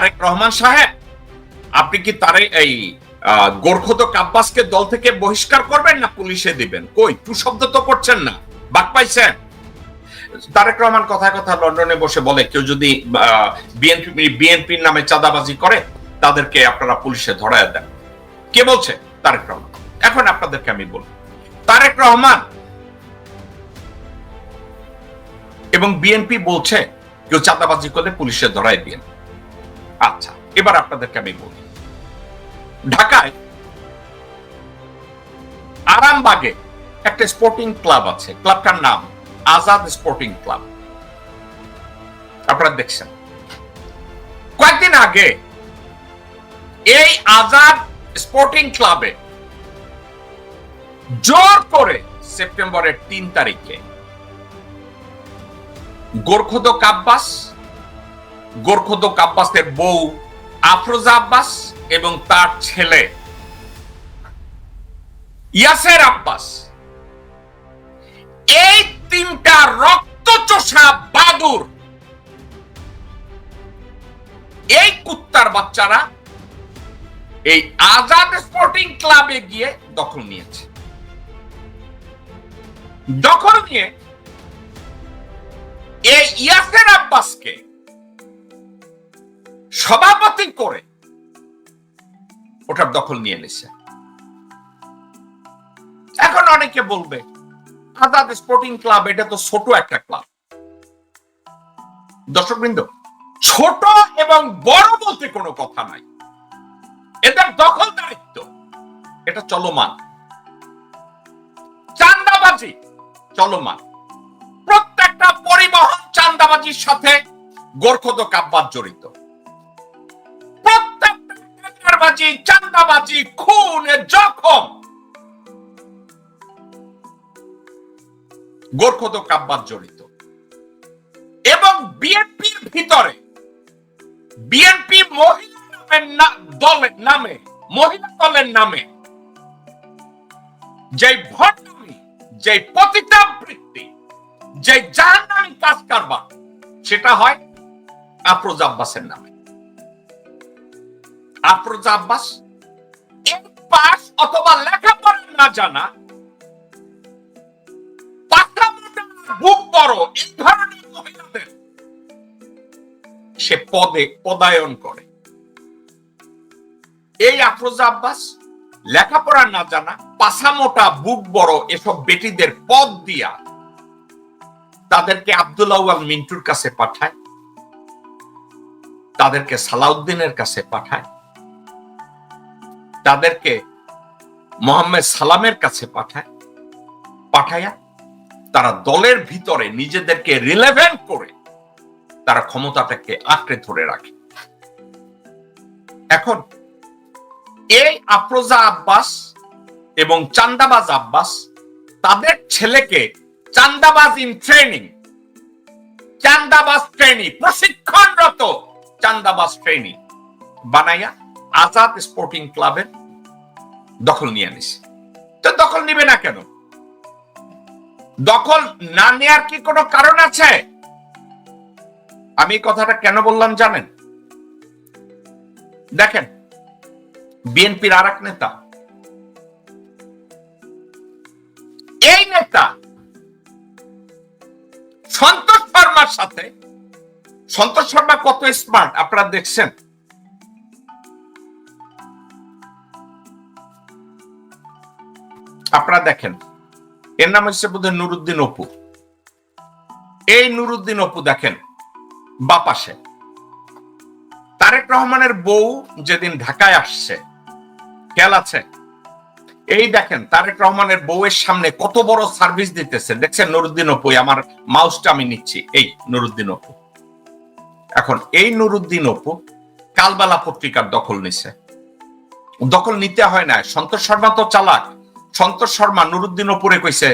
তারেক রহমান সাহেব, আপনি কি তারে এই গোর্খত কাব্বাসকে দল থেকে বহিষ্কার করবেন না পুলিশে দিবেন? কই, টু শব্দ তো করছেন না। বাক পাইছেন? তারেক রহমান কথায় কথা লন্ডনে বসে বলে, কেউ যদি বিএনপি, বিএনপির নামে চাঁদাবাজি করে, তাদেরকে আপনারা পুলিশে ধরায় দেন। কে বলছে? তারেক রহমান। এখন আপনাদেরকে আমি বলি, তারেক রহমান এবং বিএনপি বলছে, কেউ চাঁদাবাজি করলে পুলিশে ধরায় দিন আচ্ছা এবার আপনাদেরকে আমি বলি। ঢাকায় আরামবাগে একটা স্পোর্টিং ক্লাব আছে। ক্লাবটার নাম আজাদ স্পোর্টিং ক্লাব আপনারা দেখছেন। কয়েকদিন আগে এই আজাদ স্পোর্টিং ক্লাবে জোর করে সেপ্টেম্বরের তিন তারিখে গোর্খদ কাব্বাস গোর্খদ কাব্বাসের বউ আফরোজা আব্বাস এবং তার ছেলে ইয়াসের আব্বাস। এই তিনটা রক্তচোষা বাদুর, এই কুত্তার বাচ্চারা এই আজাদ স্পোর্টিং ক্লাবে গিয়ে দখল নিয়েছে। দখল নিয়ে এই ইয়াসের আব্বাসকে সভাপতি করে ওটার দখল নিয়ে নিছে। এখন অনেকে বলবে, আজাদ স্পোর্টিং ক্লাব এটা তো ছোট একটা ক্লাব দর্শকবৃন্দ, ছোট এবং বড় বলতে কোনো কথা নাই। এদের দখল দায়িত্ব, এটা চলমান। চান্দাবাজি চলমান। প্রত্যেকটা পরিবহন চান্দাবাজির সাথে গোর্খদ কাব্বাজ জড়িত। টেন্ডারবাজি চান্দাবাজি খুন জখম। গোর্খদ কাব্বাজ জড়িত। এবং বিএনপির ভিতরে, বিএনপি মহিলা দলের নামে, মহিলা দলের নামে যে ভণ্ডামি যে পতিতাবৃত্তি যে জাহান্নামী কাজ কারবার সেটা হয় আফরোজ আব্বাসের নামে। আফরোজ আব্বাস পাস অথবা লেখাপড়া না জানা বুক বড়, এই ধরনের মহিলাদের সে পদে পদায়ন করে। এই আব্বাস লেখাপড়া না জানা পাশা মোটা বুক বড়, এসব বেটিদের পদ দিয়া তাদেরকে আব্দুল্লাহ মিন্টুর কাছে পাঠায়, তাদেরকে সালাউদ্দিনের কাছে পাঠায় তাদেরকে মোহাম্মদ সালামের কাছে পাঠায়, পাঠায়া তারা দলের ভিতরে নিজেদেরকে রিলেভেন্ট করে তারা ক্ষমতাটাকে আঁকড়ে ধরে রাখে। এখন এই আফরোজা আব্বাস এবং চান্দাবাজ আব্বাস তাদের ছেলেকে চান্দাবাজ ইন ট্রেনিং চান্দাবাজ ট্রেনিং প্রশিক্ষণরত চান্দাবাজ ট্রেনিং বানাইয়া আজাদ স্পোর্টিং ক্লাবের দখল নিয়ে নিছে। তো দখল নিবে না কেন? দখল না নেয়ার কি কোনো কারণ আছে? আমি কথাটা কেন বললাম জানেন? দেখেন, বিএনপির আর এক নেতা। এই নেতা সন্তোষ শর্মার সাথে, সন্তোষ শর্মা কত স্মার্ট আপনারা দেখছেন? আপনারা দেখেন। এর নাম হচ্ছে বোধহয় নুরুদ্দিন অপু। এই নুরুদ্দিন অপু দেখেন বাপাসে তারেক রহমানের বউ যেদিন ঢাকায় আসছে, খেয়াল আছে? এই দেখেন, তারেক রহমানের বউয়ের সামনে কত বড় সার্ভিস দিতেছে। দেখছেন নুরুদ্দিন অপু আমার মাউসটা আমি নিচ্ছি। এই নুরুদ্দিন অপু। এখন, এই নুরুদ্দিন অপু কালবালা পত্রিকার দখল নিছে। দখল নিতে হয় না, সন্তোষ শর্মা তো চালাক। সন্তোষ শর্মা নুরুদ্দিন অপুরে কইছে,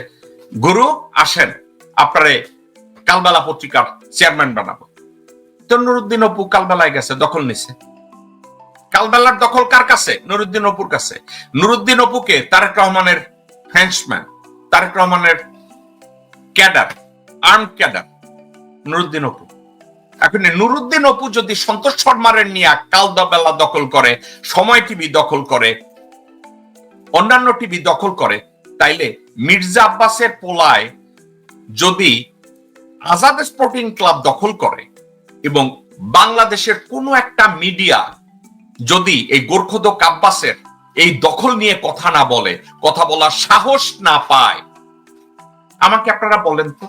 গুরু, আসেন, আপনারে কালবেলা পত্রিকার চেয়ারম্যান বানাবো। তো নুরুদ্দিন অপু কালবেলায় গেছে, দখল নিছে। কালবেলার দখল কার কাছে? নুরুদ্দিন অপুর কাছে। নুরুদ্দিন অপুকে তারেক রহমানের হ্যান্ডসম্যান তারেক রহমানের cadre arm cadre, Nuruddin Apu. এখন নুরুদ্দিন অপু যদি সন্তোষ শর্মারের নিয়ে কাল বেলা দখল করে, সময় টিভি দখল করে অন্যান্য টিভি দখল করে, তাইলে মির্জা আব্বাসের পোলায় যদি আজাদ স্পোর্টিং ক্লাব দখল করে এবং বাংলাদেশের কোনো একটা মিডিয়া যদি এই গোর্খদক আব্বাসের এই দখল নিয়ে কথা না বলে, কথা বলার সাহস না পায় আমাকে আপনারা বলেন তো?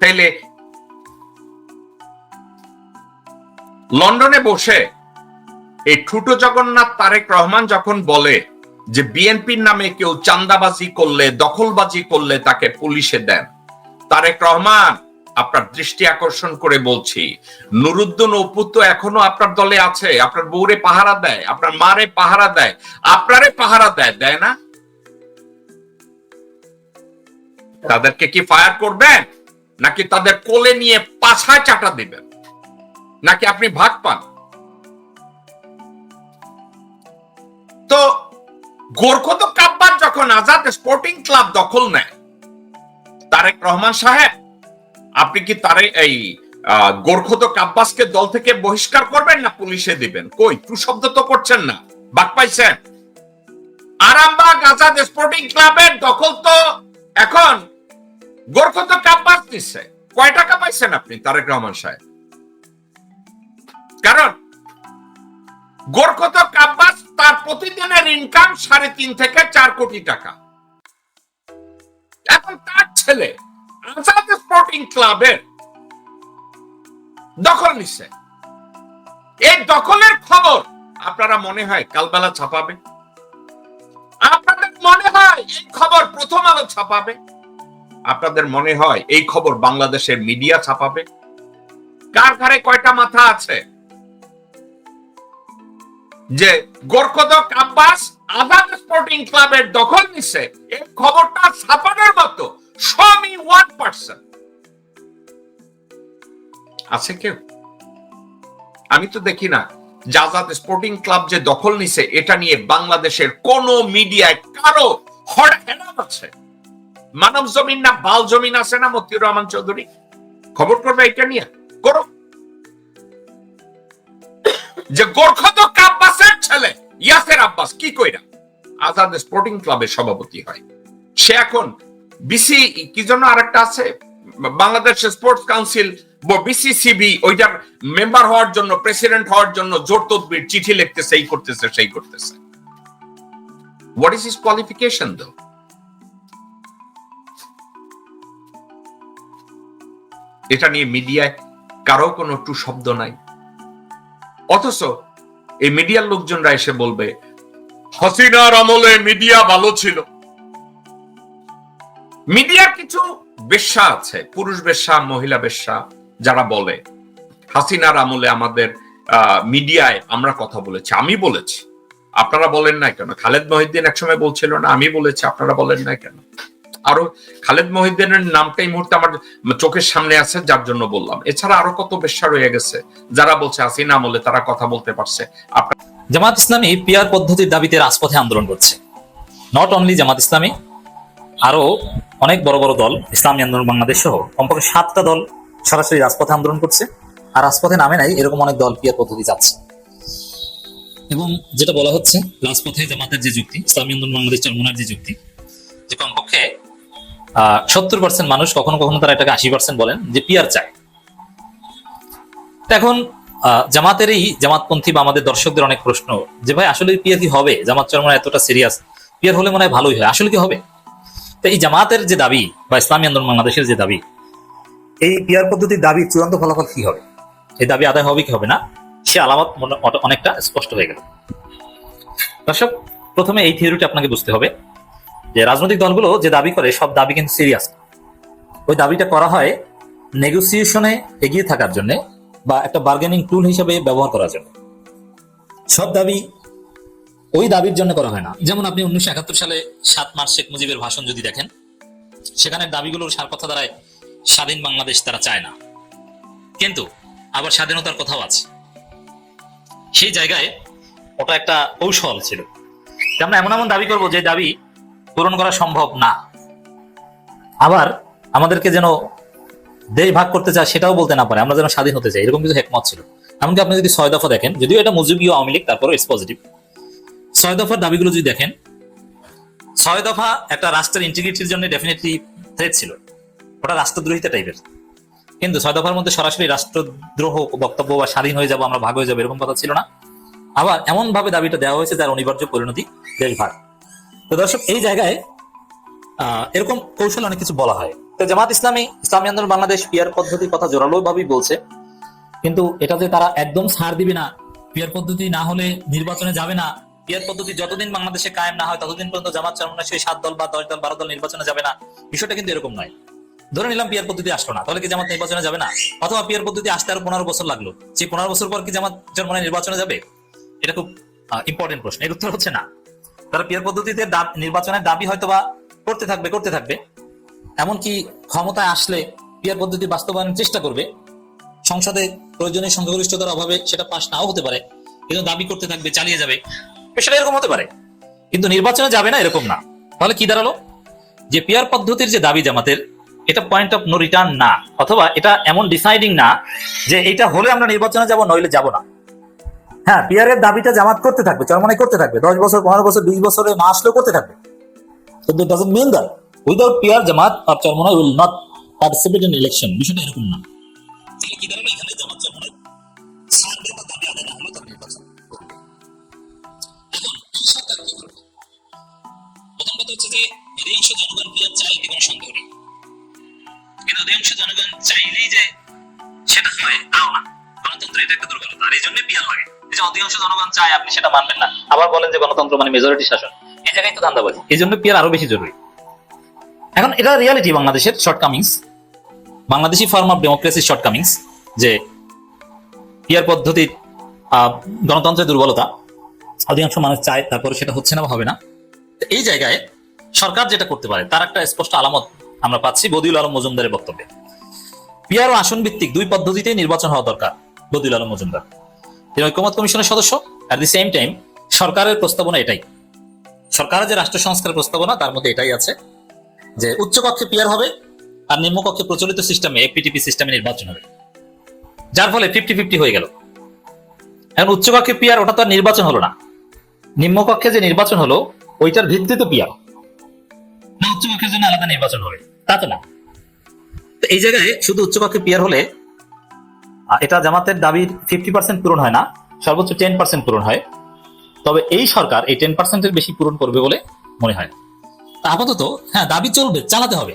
তাইলে লন্ডনে বসে এই ঠুটো জগন্নাথ তারেক রহমান যখন বলে যে বিএনপির নামে কেউ চান্দাবাজি করলে, দখলবাজি করলে তাকে পুলিশে দেন। তারেক রহমান, আপনার দৃষ্টি আকর্ষণ করে বলছি, নুরুদ্দিন অপু তো এখনও আপনার দলে আছে, আপনার বউরে পাহারা দেয়, আপনার মারে পাহারা দেয়, আপনারে পাহারা দেয় দেয় না? তাদেরকে কি ফায়ার করবেন? নাকি তাদের কোলে নিয়ে পাছায় চাটা দিবেন? নাকি আপনি ভাগ পান? তো কাব্বার যখন আজাদ স্পোর্টিং ক্লাব দখল নেয়, তারেক রহমান সাহেব, আপনি কি তারে এই কাব্বাসকে দল থেকে বহিষ্কার করবেন না পুলিশে দিবেন? কই টু শব্দ তো করছেন না। বাক পাইছেন। আরামবাগ আজাদ স্পোর্টিং ক্লাবের দখল তো এখন গোর্খত কাব্বাস দিচ্ছে কয় টাকা পাইছেন আপনি, তারেক রহমান সাহেব? কারণ গোর্খত কাব্বাস তার প্রতিদিনের ইনকাম সাড়ে তিন থেকে চার কোটি টাকা। এখন তার ছেলে আজাদ স্পোর্টিং ক্লাবের দখল নিচ্ছে এই দখলের খবর আপনারা মনে হয় কালবেলা ছাপাবে? আপনাদের মনে হয় এই খবর প্রথম আলো ছাপাবে? আপনাদের মনে হয় এই খবর বাংলাদেশের মিডিয়া ছাপাবে? কার ঘরে কয়টা মাথা আছে? যে গোর্খদক আব্বাস আজাদ স্পোর্টিং ক্লাবের দখল নিছে এই খবরটা ছাপানোর মতো। সমি ওয়ান পার্সন আছে কেউ? আমি তো দেখি না। যে আজাদ স্পোর্টিং ক্লাব যে দখল নিছে, এটা নিয়ে বাংলাদেশের কোন মিডিয়ায় কারও হড়হেরাম আছে। মানব জমিন না, বাল জমিন আছে না, মতিউর রহমান চৌধুরী? খবর করবে এটা নিয়ে? করো যে গোর্খদক আব্বাসের ছেলে, ইয়াসের আব্বাস, কি কইরা? আজাদ স্পোর্টিং ক্লাবের সভাপতি হয়। সে এখন বিসি কি জন্য আরেকটা আছে? বাংলাদেশ স্পোর্টস কাউন্সিল বিসিসিবি ওইটার মেম্বার হওয়ার জন্য প্রেসিডেন্ট হওয়ার জন্য জোর তদবির, চিঠি লিখতেছে, এই করতেছে, সেই করতেছে। হোয়াট ইজ হিস কোয়ালিফিকেশন দো এটা নিয়ে মিডিয়ায় কারও কোনো টু শব্দ নাই। অথচ এই মিডিয়ার লোকজনরা এসে বলবে হাসিনার আমলে মিডিয়া ভালো ছিল। মিডিয়ার কিছু বেশ্যা আছে পুরুষ বেশ্যা মহিলা বেশ্যা যারা বলে হাসিনার আমলে আমাদের মিডিয়ায় আমরা কথা বলেছি আমি বলেছি। আপনারা বলেন না কেন? খালেদ মহিদ্দিন একসময় বলছিল না আমি বলেছি আপনারা বলেন না কেন? আরও খালেদ মহিদ্দিনের নামটা এই মুহূর্তে আমার চোখের সামনে আছে, যার জন্য বললাম। এছাড়া আরও কত বেশ্যা রয়ে গেছে, যারা বলছে হাসিনা আমলে তারা কথা বলতে পারছে। জামাত ইসলামী পিয়ার পদ্ধতির দাবিতে রাজপথে আন্দোলন করছে। নট অনলি জামাত ইসলামী, আরও অনেক বড় বড় দল, ইসলামী আন্দোলন বাংলাদেশ সহ কমপক্ষে সাতটা দল সরাসরি রাজপথে আন্দোলন করছে। আর রাজপথে নামে নাই, এরকম অনেক দল পিয়ার পদ্ধতি যাচ্ছে। এবং যেটা বলা হচ্ছে, রাজপথে জামাতের যে যুক্তি, ইসলামী আন্দোলন বাংলাদেশ চরমনার যে যুক্তি, যে কমপক্ষে সত্তর পার্সেন্ট মানুষ কখনো কখনো তারা এটাকে আশি পার্সেন্ট বলেন যে পিয়ার চায়। এখন জামাতের এই জামাতপন্থী বা আমাদের দর্শকদের অনেক প্রশ্ন যে ভাই আসলে পিয়ার কি হবে? জামাত চরমনা এতটা সিরিয়াস পিয়ার হলে মনে হয় ভালোই হয়। আসলে কি হবে? তো এই জামাতের যে দাবি বা ইসলামী আন্দোলন বাংলাদেশের যে দাবি, এই পিয়ার পদ্ধতির দাবি চূড়ান্ত ফলাফল কি হবে? এই দাবি আদায় হবে কি হবে না? সে আলামত অনেকটা স্পষ্ট হয়ে গেল। দর্শক, প্রথমে এই থিওরিটি আপনাকে বুঝতে হবে। যে রাজনৈতিক দলগুলো যে দাবি করে, সব দাবি কিন্তু সিরিয়াস ওই দাবিটা করা হয় নেগোসিয়েশনে এগিয়ে থাকার জন্য বা একটা বার্গেনিং টুল হিসেবে ব্যবহার করার জন্য। সব দাবি ওই দাবির জন্য করা হয় না। যেমন আপনি উনিশশো একাত্তর সালে সাত মার্চ শেখ মুজিবের ভাষণ যদি দেখেন সেখানে দাবিগুলোর সার কথা দ্বারায় স্বাধীন বাংলাদেশ তারা চায় না। কিন্তু আবার স্বাধীনতার কথাও আছে। সেই জায়গায় ওটা একটা কৌশল ছিল। আমরা এমন এমন দাবি করব যে দাবি পূরণ করা সম্ভব না। আবার আমাদেরকে যেন দেশ ভাগ করতে চায়, সেটাও বলতে না পারে, আমরা যেন স্বাধীন হতে চাই, এরকম কিছু হেকমত ছিল। এমনকি আপনি যদি ছয় দফা দেখেন, যদিও এটা মুজিবীয় আওয়ামী লীগ তারপরে পজিটিভ ছয় দফার দাবিগুলো যদি দেখেন, ছয় দফা একটা রাষ্ট্রের ইন্টিগ্রিটির জন্য ডেফিনেটলি থ্রেট ছিল। ওটা রাষ্ট্রদ্রোহিতা টাইপের কিন্তু ছয় দফার মধ্যে সরাসরি রাষ্ট্রদ্রোহ বক্তব্য বা স্বাধীন হয়ে যাব, আমরা ভাগ হয়ে যাব, এরকম কথা ছিল না। আবার এমন ভাবে দাবিটা দেওয়া হয়েছে, যার অনিবার্য পরিণতি দেশ ভাগ। তো দর্শক, এই জায়গায় এরকম কৌশল অনেক কিছু বলা হয়। তো জামাত ইসলামী ইসলামী আন্দোলন বাংলাদেশ পিয়ার পদ্ধতির কথা জোরালো ভাবেই বলছে। কিন্তু এটা যে তারা একদম ছাড় দিবে না পিয়ার পদ্ধতি না হলে নির্বাচনে যাবে না পিয়ার পদ্ধতি যতদিন বাংলাদেশে কায়েম না হয়, ততদিন পর্যন্ত জামাত চরমনা সেই সাত দল বা দশ দল, বারো দল নির্বাচনে যাবে না। বিষয়টা কিন্তু এরকম নয়। ধরে নিলাম পিয়ার পদ্ধতি আসলো না, তাহলে কি জামাত নির্বাচনে যাবে না? অথবা পিয়ার পদ্ধতি আসতে আরও পনেরো বছর লাগল। সেই পনেরো বছর পর কি জামাত চরমনা নির্বাচনে যাবে? এটা খুব ইম্পর্টেন্ট প্রশ্ন, এর উত্তর হচ্ছে না। তারা পিয়ার পদ্ধতিতে নির্বাচনের দাবি হয়তো বা করতে থাকবে করতে থাকবে। এমনকি ক্ষমতায় আসলে পিয়ার পদ্ধতি বাস্তবায়নের চেষ্টা করবে। সংসদে প্রয়োজনীয় সংখ্যাগরিষ্ঠতার অভাবে সেটা পাশ নাও হতে পারে। কিন্তু দাবি করতে থাকবে, চালিয়ে যাবে। সেটা এরকম হতে পারে। কিন্তু নির্বাচনে যাবে না এরকম না। তাহলে কি দাঁড়াল? যে পিয়ার পদ্ধতির যে দাবি জামাতের, এটা পয়েন্ট অফ নো রিটার্ন না। অথবা এটা এমন ডিসাইডিং না যে এটা হলে আমরা নির্বাচনে যাব, নইলে যাব না। হ্যাঁ পিয়ারের দাবিটা জামাত করতে থাকবে চরমনে করতে থাকবে, দশ বছর, পনেরো বছর, বিশ বছরে না আসলেও করতে থাকবে। mean that without PR Jamaat চরমনা will not participate in election বিষয়টা এরকম না। সেটা হয়, তাও না। গণতন্ত্র এটা একটা দুর্বলতা, আর এই জন্য পিয়ার লাগে। যে অধিকাংশ জনগণ চায় আপনি সেটা মানবেন না। আবার বলেন যে গণতন্ত্র মানে মেজরিটি শাসন। এই জায়গায় তো ধান্দাবাজি। এই জন্য পিয়ার আরও বেশি জরুরি। এখন এটা রিয়ালিটি বাংলাদেশের শর্টকামিংস বাংলাদেশি ফর্ম অফ ডেমোক্রেসির শর্টকামিংস যে পিয়ার পদ্ধতির গণতন্ত্রের দুর্বলতা, অধিকাংশ মানুষ চায়, তারপরে সেটা হচ্ছে না হবে না। এই জায়গায় সরকার যেটা করতে পারে, তার একটা স্পষ্ট আলামত আমরা পাচ্ছি বদিউল আলম মজুমদারের বক্তব্যে। পিয়ার ও আসন ভিত্তিক দুই পদ্ধতিতে নির্বাচন হওয়া দরকার বদিউল আলম মজুমদার। তিনি ঐক্যমত কমিশনের সদস্য। অ্যাট দি সেম টাইম সরকারের প্রস্তাবনা এটাই। সরকারের যে রাষ্ট্র সংস্কার প্রস্তাবনা, তার মধ্যে এটাই আছে যে উচ্চকক্ষে পিয়ার হবে আর নিম্নকক্ষে প্রচলিত সিস্টেমে এপিটিপি সিস্টেমে নির্বাচন হবে। যার ফলে ফিফটি ফিফটি হয়ে গেল। এখন উচ্চকক্ষে পিয়ার ওটা তো আর নির্বাচন হলো না। নিম্নকক্ষে যে নির্বাচন হলো, ওইটার ভিত্তিতে পিয়ার না উচ্চকক্ষের জন্য আলাদা নির্বাচন হবে। তা তো না। এই জায়গায় শুধু উচ্চকক্ষে পিয়ার হলে এটা জামাতের দাবির ফিফটি পার্সেন্ট পূরণ হয় না, সর্বোচ্চ টেন পার্সেন্ট পূরণ হয়। তবে এই সরকার এই টেন পার্সেন্টের বেশি পূরণ করবে বলে মনে হয়। আপাতত হ্যাঁ দাবি চলবে, চালাতে হবে।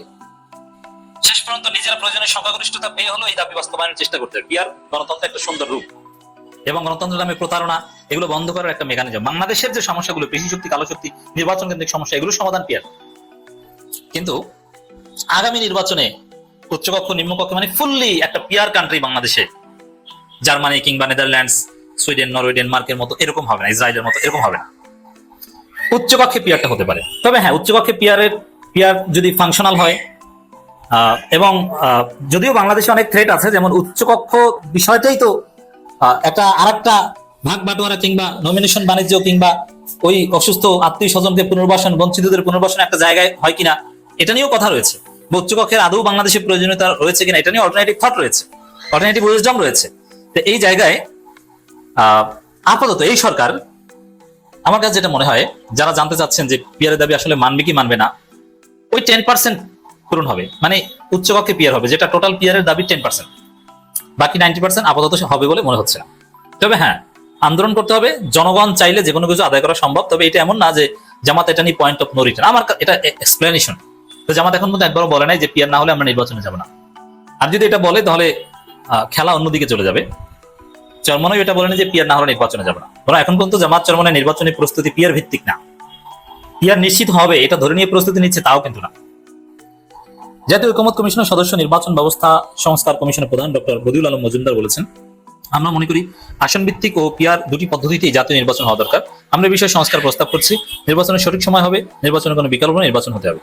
শেষ পর্যন্ত নিজেরা প্রয়োজনের সংখ্যাগরিষ্ঠতা পেয়ে হলো এই দাবি বাস্তবায়নের চেষ্টা করতে হবে। পিয়ার গণতন্ত্র একটা সুন্দর রূপ। এবং গণতন্ত্রের নামে প্রতারণা, এগুলো বন্ধ করার একটা মেকানিজম বাংলাদেশের যে সমস্যাগুলো, কৃষি শক্তি, কালো শক্তি, নির্বাচন কেন্দ্রিক সমস্যা, এগুলো সমাধান পিয়ার কিন্তু আগামী নির্বাচনে উচ্চকক্ষ, নিম্নকক্ষ মানে ফুললি একটা পিয়ার কান্ট্রি বাংলাদেশে। জার্মানি কিংবা নেদারল্যান্ডস, সুইডেন নরওয়ে ডেনমার্কের মতো এরকম হবে না, ইসরায়েলের মতো এরকম হবে না। উচ্চকক্ষে পিয়ারটা হতে পারে। তবে হ্যাঁ উচ্চকক্ষে পিয়ারের পিয়ার যদি ফাংশনাল হয় এবং যদিও বাংলাদেশে অনেক থ্রেট আছে, যেমন উচ্চকক্ষ বিষয়টাই তো একটা আরেকটা ভাগ বাটোয়ারা কিংবা নমিনেশন বাণিজ্য কিংবা ওই অসুস্থ আত্মীয় স্বজনকে পুনর্বাসন, বঞ্চিতদের পুনর্বাসন একটা জায়গায় হয় কিনা, এটা নিয়েও কথা রয়েছে। উচ্চকক্ষের আদৌ বাংলাদেশের প্রয়োজনীয়তা রয়েছে কিনা, এটা নিয়ে অল্টারনেটিভ থট রয়েছে। অল্টারনেটিভ উইজডম রয়েছে। তো এই জায়গায় আপাতত এই সরকার, আমার কাছে যেটা মনে হয়, যারা জানতে চাচ্ছেন যে পিয়ারের দাবি আসলে মানবে কি মানবে না, ওই টেন পার্সেন্ট পূরণ হবে। মানে উচ্চকক্ষে পিয়ার হবে, যেটা টোটাল পিয়ারের দাবি টেন পার্সেন্ট বাকি নাইনটি পার্সেন্ট আপাতত হবে বলে মনে হচ্ছে না। তবে হ্যাঁ আন্দোলন করতে হবে, জনগণ চাইলে যে কোনো কিছু আদায় করা সম্ভব, তবে এটা এমন না যে জামাত এটা নিয়ে পয়েন্ট অফ নো রিটার্ন আমার এটা এক্সপ্লেনেশন তো জামাত এখন মধ্যে একবারও বলে নাই যে পিয়ার না হলে আমরা নির্বাচনে যাব না। আর যদি এটা বলে, তাহলে খেলা অন্যদিকে চলে যাবে। চরমনে এটা বলেন যে পিয়ার না হলে নির্বাচনে যাবে না। বরং এখন পর্যন্ত জামাত চরমনে নির্বাচনী প্রস্তুতি পিয়ার ভিত্তিক না। পিয়ার নিশ্চিত হবে, এটা ধরে নিয়ে প্রস্তুতি নিচ্ছে তাও কিন্তু না। জাতীয় ঐকমত কমিশনের সদস্য নির্বাচন ব্যবস্থা সংস্কার কমিশনের প্রধান ডক্টর বদিউল আলম মজুমদার বলেছেন, আমরা মনে করি আসন ভিত্তিক ও পিয়ার দুটি পদ্ধতিতেই জাতীয় নির্বাচন হওয়া দরকার। আমরা বিষয়ে সংস্কার প্রস্তাব করছি, নির্বাচনের সঠিক সময় হবে, নির্বাচনের কোনো বিকল্প নির্বাচন হতে হবে।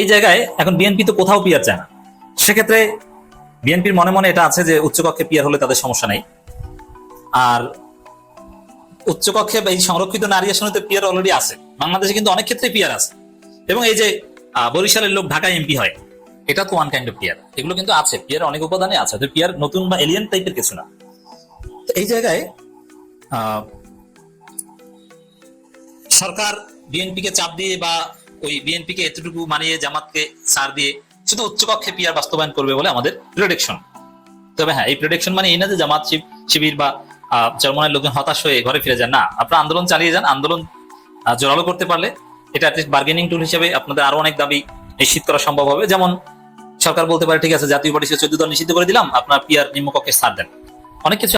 এই জায়গায় এখন বিএনপি তো কোথাও পিয়ার চায় না। সেক্ষেত্রে বিএনপির মনে মনে এটা আছে যে উচ্চকক্ষে পিয়ার হলে তাদের সমস্যা নেই। আর উচ্চকক্ষে এই সংরক্ষিত নারী আসনে পিয়ার অলরেডি আছে। বাংলাদেশে কিন্তু অনেক ক্ষেত্রে পিয়ার আছে। এবং এই যে বরিশালের লোক ঢাকায় এমপি হয়, এটা তো ওয়ান কাইন্ড অফ পিয়ার। এগুলো কিন্তু আছে, পিয়ার অনেক উপাদানে আছে। তো পিয়ার নতুন বা এলিয়েন টাইপের কিছু না। এই জায়গায় সরকার বিএনপি কে চাপ দিয়ে বা ওই বিএনপি কে এতটুকু মানিয়ে জামাতকে সার দিয়ে শুধু উচ্চকক্ষে পিয়ার বাস্তবায়ন করবে বলে আমাদের প্রেডিকশন তবে হ্যাঁ এই প্রেডিকশন মানে এই না যে জামাত শিবির বা চরমনের লোকজন হতাশ হয়ে ঘরে ফিরে যান। না, আপনারা আন্দোলন চালিয়ে যান। আন্দোলন জোরালো করতে পারলে এটা বার্গেনিং টুল হিসেবে আপনাদের আরও অনেক দাবি নিশ্চিত করা সম্ভব হবে। যেমন, সরকার বলতে পারে, ঠিক আছে, জাতীয় পার্টি চোদ্দ দল নিষিদ্ধ করে দিলাম। আপনার পিয়ার নিম্নকক্ষে ছাড় দেন। অনেক কিছু